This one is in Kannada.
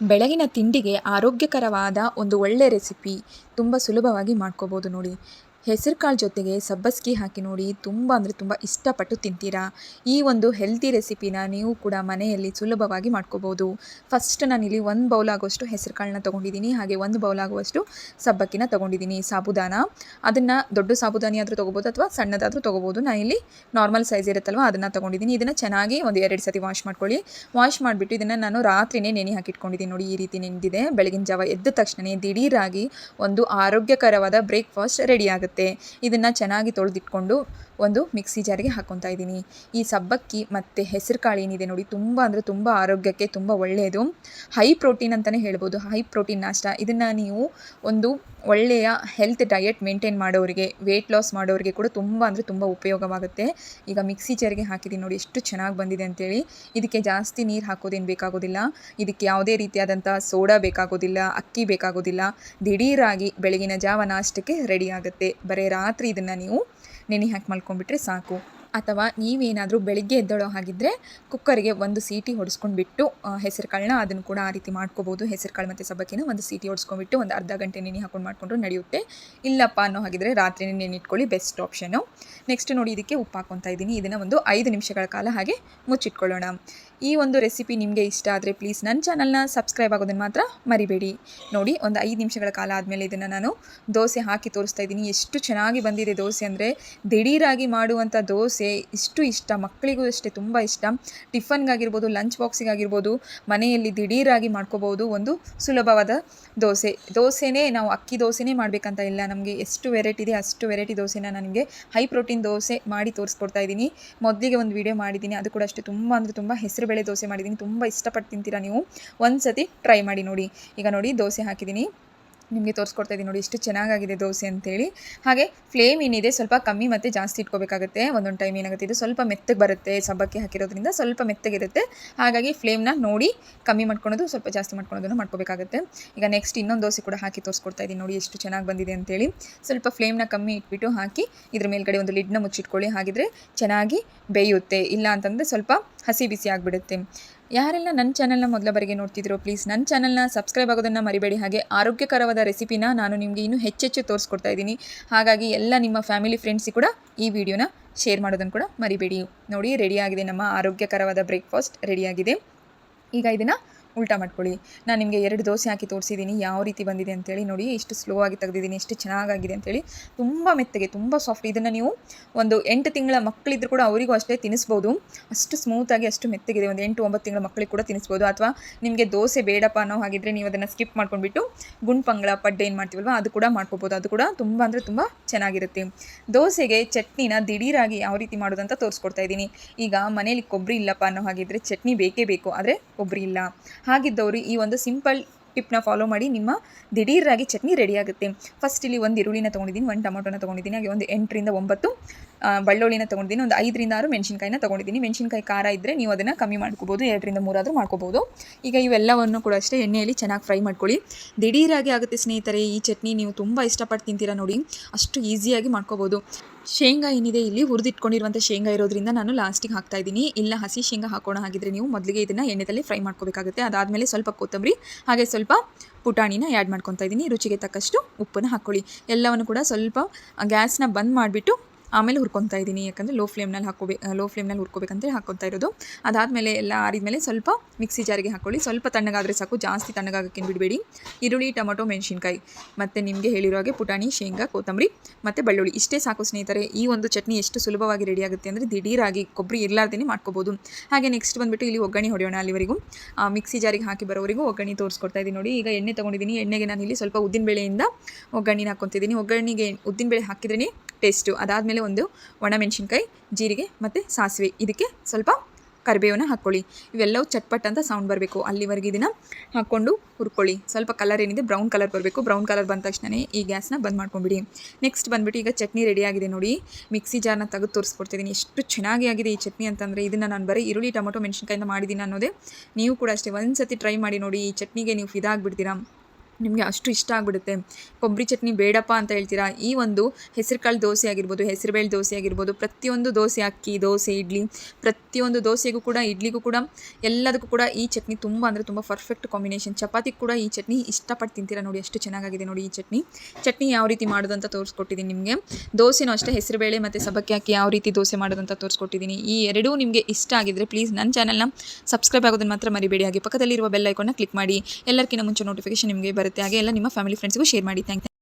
ಬೆಳಗಿನ ತಿಂಡಿಗೆ ಆರೋಗ್ಯಕರವಾದ ಒಂದು ಒಳ್ಳೆ ರೆಸಿಪಿ ತುಂಬ ಸುಲಭವಾಗಿ ಮಾಡ್ಕೋಬೋದು ನೋಡಿ. ಹೆಸರು ಕಾಳು ಜೊತೆಗೆ ಸಬ್ಬಸ್ಗಿ ಹಾಕಿ ನೋಡಿ ತುಂಬ ಅಂದರೆ ತುಂಬ ಇಷ್ಟಪಟ್ಟು ತಿಂತೀರಾ. ಈ ಒಂದು ಹೆಲ್ತಿ ರೆಸಿಪಿನ ನೀವು ಕೂಡ ಮನೆಯಲ್ಲಿ ಸುಲಭವಾಗಿ ಮಾಡ್ಕೋಬೋದು. ಫಸ್ಟ್ ನಾನಿಲ್ಲಿ ಒಂದು ಬೌಲ್ ಆಗುವಷ್ಟು ಹೆಸರುಕಾಳನ್ನ ತೊಗೊಂಡಿದ್ದೀನಿ ಹಾಗೆ ಒಂದು ಬೌಲ್ ಆಗುವಷ್ಟು ಸಬ್ಬಕ್ಕಿನ ತೊಗೊಂಡಿದ್ದೀನಿ ಸಾಬುದಾನ. ಅದನ್ನು ದೊಡ್ಡ ಸಾಬುದಾನಿ ಆದರೂ ತೊಗೋಬೋದು ಅಥವಾ ಸಣ್ಣದಾದರೂ ತೊಗೋಬೋದು. ನಾನಿಲ್ಲಿ ನಾರ್ಮಲ್ ಸೈಜ್ ಇರುತ್ತಲ್ವ, ಅದನ್ನು ತೊಗೊಂಡಿದ್ದೀನಿ ಇದನ್ನು ಚೆನ್ನಾಗಿ ಒಂದು ಎರಡು ಸತಿ ವಾಶ್ ಮಾಡ್ಕೊಳ್ಳಿ. ವಾಶ್ ಮಾಡಿಬಿಟ್ಟು ಇದನ್ನು ನಾನು ರಾತ್ರಿನೇ ನೆನೆ ಹಾಕಿಟ್ಕೊಂಡಿದ್ದೀನಿ ನೋಡಿ ಈ ರೀತಿ ನೆನೆದಿದೆ ಬೆಳಗಿನ ಜಾವ ಎದ್ದ ತಕ್ಷಣ ದಿಢೀರಾಗಿ ಒಂದು ಆರೋಗ್ಯಕರವಾದ ಬ್ರೇಕ್ಫಾಸ್ಟ್ ರೆಡಿ ಆಗುತ್ತೆ. ಇದನ್ನು ಚೆನ್ನಾಗಿ ತೊಳೆದಿಟ್ಕೊಂಡು ಒಂದು ಮಿಕ್ಸಿ ಜಾರಿಗೆ ಹಾಕ್ಕೊತಾ ಇದ್ದೀನಿ. ಈ ಸಬ್ಬಕ್ಕಿ ಮತ್ತು ಹೆಸರು ಕಾಳು ಏನಿದೆ ನೋಡಿ ತುಂಬ ಅಂದರೆ ತುಂಬ ಆರೋಗ್ಯಕ್ಕೆ ತುಂಬ ಒಳ್ಳೆಯದು ಹೈ ಪ್ರೋಟೀನ್ ಅಂತಲೇ ಹೇಳ್ಬೋದು. ಹೈ ಪ್ರೋಟೀನ್ ನಾಷ್ಟ. ಇದನ್ನು ನೀವು ಒಂದು ಒಳ್ಳೆಯ ಹೆಲ್ತ್ ಡಯಟ್ ಮೇಂಟೈನ್ ಮಾಡೋರಿಗೆ ವೆಯ್ಟ್ ಲಾಸ್ ಮಾಡೋರಿಗೆ ಕೂಡ ತುಂಬ ಅಂದರೆ ತುಂಬ ಉಪಯೋಗವಾಗುತ್ತೆ. ಈಗ ಮಿಕ್ಸಿ ಜಾರಿಗೆ ಹಾಕಿದ್ದೀನಿ ನೋಡಿ ಎಷ್ಟು ಚೆನ್ನಾಗಿ ಬಂದಿದೆ ಅಂತೇಳಿ. ಇದಕ್ಕೆ ಜಾಸ್ತಿ ನೀರು ಹಾಕೋದೇನು ಬೇಕಾಗೋದಿಲ್ಲ. ಇದಕ್ಕೆ ಯಾವುದೇ ರೀತಿಯಾದಂಥ ಸೋಡಾ ಬೇಕಾಗೋದಿಲ್ಲ, ಅಕ್ಕಿ ಬೇಕಾಗೋದಿಲ್ಲ. ದಿಢೀರಾಗಿ ಬೆಳಗಿನ ಜಾವ ನಾಷ್ಟಕ್ಕೆ ರೆಡಿ ಆಗುತ್ತೆ. ಬರೀ ರಾತ್ರಿ ಇದನ್ನು ನೀವು ನೆನೆ ಹಾಕಿ ಮಲ್ಕೊಂಡ್ಬಿಟ್ರೆ ಸಾಕು. ಅಥವಾ ನೀವೇನಾದರೂ ಬೆಳಿಗ್ಗೆ ಎದ್ದೊಳೋ ಹಾಗಿದ್ದರೆ ಕುಕ್ಕರ್ಗೆ ಒಂದು ಸೀಟಿ ಹೊಡಿಸ್ಕೊಂಡ್ಬಿಟ್ಟು ಹೆಸರು ಕಾಳನ್ನ ಅದನ್ನು ಕೂಡ ಆ ರೀತಿ ಮಾಡ್ಕೋಬೋದು. ಹೆಸರು ಕಾಳು ಮತ್ತು ಸಬ್ಬಕ್ಕಿನ ಒಂದು ಸೀಟಿ ಹೊಡ್ಸ್ಕೊಂಡ್ಬಿಟ್ಟು ಒಂದು ಅರ್ಧ ಗಂಟೆ ನೆನೆ ಹಾಕೊಂಡು ಮಾಡಿಕೊಂಡ್ರು ನಡೆಯುತ್ತೆ. ಇಲ್ಲಪ್ಪ ಅನ್ನೋ ಹಾಗಿದ್ರೆ ನೆನೆ ಇಟ್ಕೊಳ್ಳಿ ಬೆಸ್ಟ್ ಆಪ್ಷನು. ನೆಕ್ಸ್ಟ್ ನೋಡಿ ಇದಕ್ಕೆ ಉಪ್ಪು ಹಾಕ್ಕೊತಾ ಇದ್ದೀನಿ. ಇದನ್ನು ಒಂದು ಐದು ನಿಮಿಷಗಳ ಕಾಲ ಹಾಗೆ ಮುಚ್ಚಿಟ್ಕೊಳ್ಳೋಣ. ಈ ಒಂದು ರೆಸಿಪಿ ನಿಮಗೆ ಇಷ್ಟ ಆದರೆ ಪ್ಲೀಸ್ ನನ್ನ ಚಾನಲ್ನ ಸಬ್ಸ್ಕ್ರೈಬ್ ಆಗೋದನ್ನು ಮಾತ್ರ ಮರಿಬೇಡಿ. ನೋಡಿ, ಒಂದು ಐದು ನಿಮಿಷಗಳ ಕಾಲ ಆದಮೇಲೆ ಇದನ್ನು ನಾನು ದೋಸೆ ಹಾಕಿ ತೋರಿಸ್ತಾ ಇದ್ದೀನಿ. ಎಷ್ಟು ಚೆನ್ನಾಗಿ ಬಂದಿದೆ ದೋಸೆ ಅಂದರೆ ದಿಢೀರಾಗಿ ಮಾಡುವಂಥ ದೋಸೆ, ಇಷ್ಟು ಇಷ್ಟ. ಮಕ್ಕಳಿಗೂ ಅಷ್ಟೇ ತುಂಬ ಇಷ್ಟ. ಟಿಫನ್ಗಾಗಿರ್ಬೋದು ಲಂಚ್ ಬಾಕ್ಸಿಗಾಗಿರ್ಬೋದು ಮನೆಯಲ್ಲಿ ದಿಢೀರಾಗಿ ಮಾಡ್ಕೋಬೋದು ಒಂದು ಸುಲಭವಾದ ದೋಸೆ. ದೋಸೆನೇ ನಾವು ಅಕ್ಕಿ ದೋಸೆನೇ ಮಾಡಬೇಕಂತ ಇಲ್ಲ ನಮಗೆ. ಎಷ್ಟು ವೆರೈಟಿ ಇದೆ ಅಷ್ಟು ವೆರೈಟಿ ದೋಸೆನ ನನಗೆ ಹೈ ಪ್ರೋಟೀನ್ ದೋಸೆ ಮಾಡಿ ತೋರಿಸ್ಕೊಡ್ತಾ ಇದ್ದೀನಿ. ಮೊದಲಿಗೆ ಒಂದು ವಿಡಿಯೋ ಮಾಡಿದ್ದೀನಿ. ಅದು ಕೂಡ ಅಷ್ಟೇ ತುಂಬ ಅಂದರೆ ತುಂಬ ಹೆಸರುಬೇಳೆ ದೋಸೆ ಮಾಡಿದ್ದೀನಿ. ತುಂಬ ಇಷ್ಟಪಟ್ಟು ತಿಂತೀರಾ ನೀವು? ಒಂದು ಸತಿ ಟ್ರೈ ಮಾಡಿ ನೋಡಿ. ಈಗ ನೋಡಿ ದೋಸೆ ಹಾಕಿದ್ದೀನಿ. ನಿಮಗೆ ತೋರಿಸ್ಕೊಡ್ತಾ ಇದ್ದೀನಿ ನೋಡಿ ಎಷ್ಟು ಚೆನ್ನಾಗಾಗಿದೆ ದೋಸೆ ಅಂತೇಳಿ. ಹಾಗೆ ಫ್ಲೇಮ್ ಏನಿದೆ ಸ್ವಲ್ಪ ಕಮ್ಮಿ ಮತ್ತು ಜಾಸ್ತಿ ಇಟ್ಕೋಬೇಕಾಗುತ್ತೆ. ಒಂದೊಂದು ಟೈಮ್ ಏನಾಗುತ್ತೆ, ಇದು ಸ್ವಲ್ಪ ಮೆತ್ತಗೆ ಬರುತ್ತೆ ಸಬ್ಬಕ್ಕಿ ಹಾಕಿರೋದ್ರಿಂದ ಸ್ವಲ್ಪ ಮೆತ್ತಗಿರುತ್ತೆ. ಹಾಗಾಗಿ ಫ್ಲೇಮ್ನ ನೋಡಿ ಕಮ್ಮಿ ಮಾಡ್ಕೊಳೋದು, ಸ್ವಲ್ಪ ಜಾಸ್ತಿ ಮಾಡ್ಕೊಳೋದನ್ನು ಮಾಡ್ಕೋಬೇಕಾಗುತ್ತೆ. ಈಗ ನೆಕ್ಸ್ಟ್ ಇನ್ನೊಂದು ದೋಸೆ ಕೂಡ ಹಾಕಿ ತೋರಿಸ್ಕೊಡ್ತಾ ಇದ್ದೀನಿ ನೋಡಿ, ಎಷ್ಟು ಚೆನ್ನಾಗಿ ಬಂದಿದೆ ಅಂತೇಳಿ. ಸ್ವಲ್ಪ ಫ್ಲೇಮ್ನ ಕಮ್ಮಿ ಇಟ್ಬಿಟ್ಟು ಹಾಕಿ ಇದ್ರ ಮೇಲ್ಗಡೆ ಒಂದು ಲಿಡ್ನ ಮುಚ್ಚಿಟ್ಕೊಳ್ಳಿ. ಹಾಗಿದ್ರೆ ಚೆನ್ನಾಗಿ ಬೇಯುತ್ತೆ. ಇಲ್ಲ ಅಂತಂದರೆ ಸ್ವಲ್ಪ ಹಸಿ ಬಿಸಿ ಆಗಿಬಿಡುತ್ತೆ. ಯಾರೆಲ್ಲ ನನ್ನ ಚಾನಲ್ನ ಮೊದಲ ಬಾರಿಗೆ ನೋಡ್ತಿದ್ರು ಪ್ಲೀಸ್ ನನ್ನ ಚಾನಲ್ನ ಸಬ್ಸ್ಕ್ರೈಬ್ ಆಗೋದನ್ನು ಮರಿಬೇಡಿ. ಹಾಗೆ ಆರೋಗ್ಯಕರವಾದ ರೆಸಿಪಿನ ನಾನು ನಿಮಗೆ ಇನ್ನೂ ಹೆಚ್ಚೆಚ್ಚು ತೋರಿಸ್ಕೊಡ್ತಾ ಇದ್ದೀನಿ. ಹಾಗಾಗಿ ಎಲ್ಲ ನಿಮ್ಮ ಫ್ಯಾಮಿಲಿ ಫ್ರೆಂಡ್ಸಿಗೆ ಕೂಡ ಈ ವಿಡಿಯೋನ ಶೇರ್ ಮಾಡೋದನ್ನು ಕೂಡ ಮರಿಬೇಡಿ. ನೋಡಿ ರೆಡಿಯಾಗಿದೆ ನಮ್ಮ ಆರೋಗ್ಯಕರವಾದ ಬ್ರೇಕ್ಫಾಸ್ಟ್ ರೆಡಿಯಾಗಿದೆ ಈಗ ಇದನ್ನು ಉಲ್ಟಾ ಮಾಡ್ಕೊಳ್ಳಿ. ನಾನು ನಿಮಗೆ ಎರಡು ದೋಸೆ ಹಾಕಿ ತೋರಿಸಿದ್ದೀನಿ ಯಾವ ರೀತಿ ಬಂದಿದೆ ಅಂತೇಳಿ ನೋಡಿ ಎಷ್ಟು ಸ್ಲೋ ಆಗಿ ತೆಗೆದಿದ್ದೀನಿ ಎಷ್ಟು ಚೆನ್ನಾಗಾಗಿದೆ ಅಂತೇಳಿ ತುಂಬ ಮೆತ್ತಗೆ, ತುಂಬ ಸಾಫ್ಟ್ ಇದನ್ನು ನೀವು ಒಂದು ಎಂಟು ತಿಂಗಳ ಮಕ್ಕಳಿದ್ರು ಕೂಡ ಅವರಿಗೂ ಅಷ್ಟೇ ತಿನ್ನಿಸ್ಬೋದು ಅಷ್ಟು ಸ್ಮೂತಾಗಿ ಅಷ್ಟು ಮೆತ್ತಗಿದೆ. ಒಂದು ಎಂಟು ಒಂಬತ್ತು ತಿಂಗಳ ಮಕ್ಕಳಿಗೆ ಕೂಡ ತಿನ್ನಿಸ್ಬೋದು ಅಥವಾ ನಿಮಗೆ ದೋಸೆ ಬೇಡಪ್ಪ ಅನ್ನೋ ಹಾಗಿದ್ರೆ ನೀವು ಅದನ್ನು ಸ್ಕಿಪ್ ಮಾಡ್ಕೊಂಡ್ಬಿಟ್ಟು ಗುಂಡ್ಪಂಗಳ, ಪಡ್ಡೆ ಏನು ಮಾಡ್ತೀವಲ್ವ, ಅದು ಕೂಡ ಮಾಡ್ಕೋಬೋದು. ಅದು ಕೂಡ ತುಂಬ ಅಂದರೆ ತುಂಬ ಚೆನ್ನಾಗಿರುತ್ತೆ. ದೋಸೆಗೆ ಚಟ್ನಿನ ದಿಢೀರಾಗಿ ಯಾವ ರೀತಿ ಮಾಡೋದಂತ ತೋರಿಸ್ಕೊಡ್ತಾ ಇದ್ದೀನಿ ಈಗ ಮನೇಲಿ ಕೊಬ್ಬರಿ ಇಲ್ಲಪ್ಪ ಅನ್ನೋ ಹಾಗಿದ್ರೆ ಚಟ್ನಿ ಬೇಕೇ ಬೇಕು, ಆದರೆ ಕೊಬ್ಬರಿ ಇಲ್ಲ. ಹಾಗಿದ್ದವರು ಈ ಒಂದು ಸಿಂಪಲ್ ಟಿಪ್ನ ಫಾಲೋ ಮಾಡಿ ನಿಮ್ಮ ದಿಢೀರಾಗಿ ಚಟ್ನಿ ರೆಡಿ ಆಗುತ್ತೆ. ಫಸ್ಟ್ ಇಲ್ಲಿ ಒಂದು ಈರುಳ್ಳಿನ ತೊಗೊಂಡಿದ್ದೀನಿ, ಒಂದು ಟೊಮೊಟೊನ ತೊಗೊಂಡಿದ್ದೀನಿ, ಹಾಗೆ ಒಂದು ಎಂಟರಿಂದ ಒಂಬತ್ತು ಬಳ್ಳುಳ್ಳಿನ ತೊಗೊಂಡಿದ್ದೀನಿ. ಒಂದು ಐದರಿಂದ ಆರು ಮೆಣಸಿನ್ಕಾಯಿನ ತೊಗೊಂಡಿದ್ದೀನಿ. ಮೆಣಸಿನ್ಕಾಯಿ ಖಾರ ಇದ್ದರೆ ನೀವು ಅದನ್ನು ಕಮ್ಮಿ ಮಾಡ್ಕೋಬೋದು. ಎರಡರಿಂದ ಮೂರಾದರೂ ಮಾಡ್ಕೋಬೋದು. ಈಗ ಇವೆಲ್ಲವನ್ನು ಕೂಡ ಅಷ್ಟೇ ಎಣ್ಣೆಯಲ್ಲಿ ಚೆನ್ನಾಗಿ ಫ್ರೈ ಮಾಡ್ಕೊಳ್ಳಿ. ದಿಢೀರಾಗಿ ಆಗುತ್ತೆ ಸ್ನೇಹಿತರೆ, ಈ ಚಟ್ನಿ ನೀವು ತುಂಬ ಇಷ್ಟಪಟ್ಟು ತಿಂತೀರಾ ನೋಡಿ. ಅಷ್ಟು ಈಸಿಯಾಗಿ ಮಾಡ್ಕೋಬೋದು. ಶೇಂಗಾ ಏನಿದೆ ಇಲ್ಲಿ ಹುರಿದಿಟ್ಕೊಂಡಿರುವಂಥ ಶೇಂಗಾ ಇರೋದ್ರಿಂದ ನಾನು ಲಾಸ್ಟಿಗೆ ಹಾಕ್ತಾ ಇದ್ದೀನಿ. ಇಲ್ಲ, ಹಸಿ ಶೇಂಗಾ ಹಾಕೋಣ ಹಾಗಿದ್ರೆ ನೀವು ಮೊದಲಿಗೆ ಇದನ್ನು ಎಣ್ಣೆದಲ್ಲಿ ಫ್ರೈ ಮಾಡ್ಕೋಬೇಕಾಗುತ್ತೆ. ಅದಾದಮೇಲೆ ಸ್ವಲ್ಪ ಕೊತ್ತಂಬರಿ, ಹಾಗೆ ಸ್ವಲ್ಪ ಪುಟಾಣಿನ ಆ್ಯಡ್ ಮಾಡ್ಕೊತಾ ಇದ್ದೀನಿ. ರುಚಿಗೆ ತಕ್ಕಷ್ಟು ಉಪ್ಪನ್ನು ಹಾಕ್ಕೊಳ್ಳಿ ಎಲ್ಲವನ್ನು ಕೂಡ ಸ್ವಲ್ಪ ಗ್ಯಾಸ್ನ ಬಂದ್ ಮಾಡಿಬಿಟ್ಟು ಆಮೇಲೆ ಹುರ್ಕೊತಾ ಇದ್ದೀನಿ. ಯಾಕಂದರೆ ಲೋ ಫ್ಲೇಮ್ನಲ್ಲಿ ಹಾಕೋಬೇಕು ಲೋ ಫ್ಲೇಮ್ನಲ್ಲಿ ಹುರ್ಕೋಬೇಕಂತ ಹಾಕ್ಕೊತಾ ಇರೋದು. ಅದಾದಮೇಲೆ ಎಲ್ಲ ಆರಿದ್ಮೇಲೆ ಸ್ವಲ್ಪ ಮಿಕ್ಸಿ ಜಾರಿಗೆ ಹಾಕ್ಕೊಳ್ಳಿ ಸ್ವಲ್ಪ ತಣ್ಣಗಾದರೆ ಸಾಕು. ಜಾಸ್ತಿ ತಣ್ಣಗಾಗಕ್ಕೆ ಬಿಡಬೇಡಿ. ಈರುಳ್ಳಿ, ಟೊಮೊಟೊ, ಮೆಣಸಿನ್ಕಾಯಿ. ಮತ್ತು ನಿಮಗೆ ಹೇಳಿರೋ ಹಾಗೆ ಪುಟಾಣಿ, ಶೇಂಗಾ, ಕೊತ್ತಂಬರಿ, ಮತ್ತು ಬೆಳ್ಳುಳ್ಳಿ. ಇಷ್ಟೇ ಸಾಕು ಸ್ನೇಹಿತರೆ. ಈ ಒಂದು ಚಟ್ನಿ ಎಷ್ಟು ಸುಲಭವಾಗಿ ರೆಡಿ ಆಗುತ್ತೆ ಅಂದರೆ ದಿಢೀರಾಗಿ ಕೊಬ್ಬರಿ ಇರಲಾರ್ದೇ ಮಾಡ್ಕೋಬೋದು. ಹಾಗೆ ನೆಕ್ಸ್ಟ್ ಬಂದುಬಿಟ್ಟು ಇಲ್ಲಿ ಒಗ್ಗರಣೆ ಹೊಡೆಯೋಣ ಅಲ್ಲಿವರೆಗೂ. ಮಿಕ್ಸಿ ಜಾರಿಗೆ ಹಾಕಿ ಬರೋವರೆಗೂ ಒಗ್ಗರಣೆ ತೋರಿಸ್ಕೊಡ್ತಾ ಇದ್ದೀನಿ ನೋಡಿ. ಈಗ ಎಣ್ಣೆ ತೊಗೊಂಡಿದ್ದೀನಿ. ಎಣ್ಣೆಗೆ ನಾನು ಇಲ್ಲಿ ಸ್ವಲ್ಪ ಉದ್ದಿನಬೇಳೆಯಿಂದ ಒಗ್ಗರಣೆ ಹಾಕ್ಕೊತಿದ್ದೀನಿ. ಒಗ್ಗರಣೆಗೆ ಉದ್ದಿನಬೇಳೆ ಹಾಕಿದ್ರೇ ಟೇಸ್ಟು. ಅದಾದಮೇಲೆ ಒಂದು ಒಣಮೆಣಸಿನ್ಕಾಯಿ ಜೀರಿಗೆ ಮತ್ತು ಸಾಸಿವೆ. ಇದಕ್ಕೆ ಸ್ವಲ್ಪ ಕರಿಬೇವನ್ನ ಹಾಕ್ಕೊಳ್ಳಿ. ಇವೆಲ್ಲವೂ ಚಟ್ಪಟ್ ಅಂತ ಸೌಂಡ್ ಬರಬೇಕು. ಅಲ್ಲಿವರೆಗೆ ಇದನ್ನು ಹಾಕ್ಕೊಂಡು ಹುರ್ಕೊಳ್ಳಿ. ಸ್ವಲ್ಪ ಕಲರ್ ಏನಿದೆ ಬ್ರೌನ್ ಕಲರ್ ಬರಬೇಕು. ಬ್ರೌನ್ ಕಲರ್ ಬಂದ ತಕ್ಷಣವೇ ಈ ಗ್ಯಾಸ್ನ ಬಂದ್ ಮಾಡ್ಕೊಂಬಿಡಿ ನೆಕ್ಸ್ಟ್ ಬಂದುಬಿಟ್ಟು ಈಗ ಚಟ್ನಿ ರೆಡಿ ಆಗಿದೆ ನೋಡಿ. ಮಿಕ್ಸಿ ಜಾರ್ನ ತೆಗೆದು ತೋರಿಸ್ಕೊಡ್ತಿದ್ದೀನಿ. ಎಷ್ಟು ಚೆನ್ನಾಗಿ ಆಗಿದೆ ಈ ಚಟ್ನಿ ಅಂತಂದರೆ ಇದನ್ನು ನಾನು ಬರೀ ಈರುಳ್ಳಿ, ಟೊಮೊಟೊ, ಮೆಣಸಿನ್ಕಾಯಿಂದ ಮಾಡಿದ್ದೀನಿ ಅನ್ನೋದೇ. ನೀವು ಕೂಡ ಅಷ್ಟೇ ಒಂದು ಸತಿ ಟ್ರೈ ಮಾಡಿ ನೋಡಿ. ಈ ಚಟ್ನಿಗೆ ನೀವು ಫಿದಾಗ್ಬಿಡ್ತೀರಾ ನಿಮಗೆ ಅಷ್ಟು ಇಷ್ಟ ಆಗಿಬಿಡುತ್ತೆ. ಕೊಬ್ಬರಿ ಚಟ್ನಿ ಬೇಡಪ್ಪ ಅಂತ ಹೇಳ್ತೀರಾ? ಈ ಒಂದು ಹೆಸರುಕಾಳು ದೋಸೆ ಆಗಿರ್ಬೋದು, ಹೆಸರುಬೇಳೆ ದೋಸೆ ಆಗಿರ್ಬೋದು, ಪ್ರತಿಯೊಂದು ದೋಸೆ, ಅಕ್ಕಿ, ದೋಸೆ, ಇಡ್ಲಿ, ಪ್ರತಿಯೊಂದು ದೋಸೆಗೂ ಕೂಡ, ಇಡ್ಲಿಗೂ ಕೂಡ, ಎಲ್ಲದಕ್ಕೂ ಕೂಡ ಈ ಚಟ್ನಿ ತುಂಬ ಅಂದರೆ ತುಂಬ ಪರ್ಫೆಕ್ಟ್ ಕಾಂಬಿನೇಷನ್ ಚಪಾತಿ ಕೂಡ ಈ ಚಟ್ನಿ ಇಷ್ಟಪಟ್ಟು ತಿಂತೀರಾ ನೋಡಿ ಎಷ್ಟು ಚೆನ್ನಾಗಿದೆ ನೋಡಿ ಈ ಚಟ್ನಿ. ಚಟ್ನಿ ಯಾವ ರೀತಿ ಮಾಡೋದು ಅಂತ ತೋರಿಸ್ಕೊಟ್ಟಿದ್ದೀನಿ ನಿಮಗೆ. ದೋಸೆನೂ ಅಷ್ಟೇ, ಹೆಸರುಬೇಳೆ ಮತ್ತು ಸಬ್ಬಕ್ಕಿ ಹಾಕಿ ಯಾವ ರೀತಿ ದೋಸೆ ಮಾಡೋದು ಅಂತ ತೋರಿಸ್ಕೊಟ್ಟಿದ್ದೀನಿ. ಈ ಎರಡೂ ನಿಮಗೆ ಇಷ್ಟ ಆಗಿದ್ರೆ ಪ್ಲೀಸ್ ನನ್ನ ಚಾನಲ್ನ ಸಬ್ಸ್ಕ್ರೈಬ್ ಆಗೋದನ್ನು ಮಾತ್ರ ಮರಿಬೇಡಿ. ಹಾಗೆ ಪಕ್ಕದಲ್ಲಿರುವ ಬೆಲ್ ಐಕಾನ್ನ ಕ್ಲಿಕ್ ಮಾಡಿ. ಎಲ್ಲರಿಗಿಂತ ಮುಂಚೆ ನೋಟಿಫಿಕೇಶನ್ ನಿಮಗೆ ಬರುತ್ತೆ ಹಾಗೆ ಎಲ್ಲ ನಿಮ್ಮ ಫ್ಯಾಮಿಲಿ ಫ್ರೆಂಡ್ಸ್ಗೂ ಶೇರ್ ಮಾಡಿ. ಥ್ಯಾಂಕ್